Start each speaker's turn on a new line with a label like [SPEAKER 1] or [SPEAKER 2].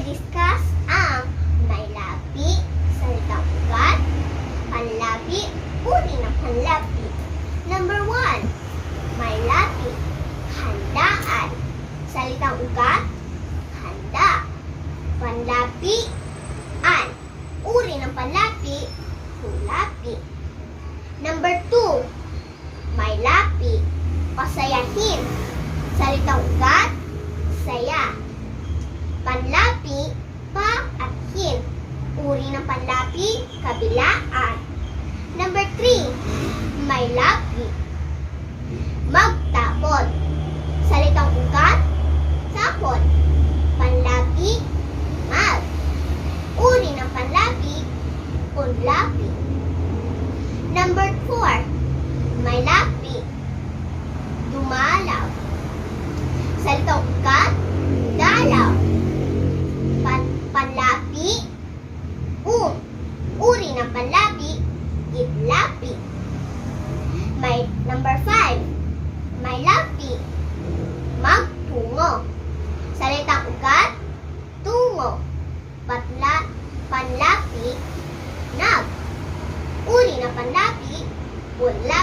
[SPEAKER 1] i-discuss ang may labi, salitang ugat, panlabi, uri ng panlabi. Number 1, may labi, handaan, salitang ugat, handa, panlabi, an, uri ng panlabi, hulapi. Number 2, may labi, pasayahin, Panlapi, kabilaan. Number three, may lapi. Magtapon. Salitang ugat, tapon. Panlapi, mag. Uri ng panlapi, unlapi. Number four, may lapi. Dumalaw. Salitang ugat, dalaw. Pan panlapi, um. Panlapi, idlapi. May number five, may lapi. Magtungo. Salitang ugat, tungo. Patla, panlapi, nag. Uri ng panlapi, ulapi.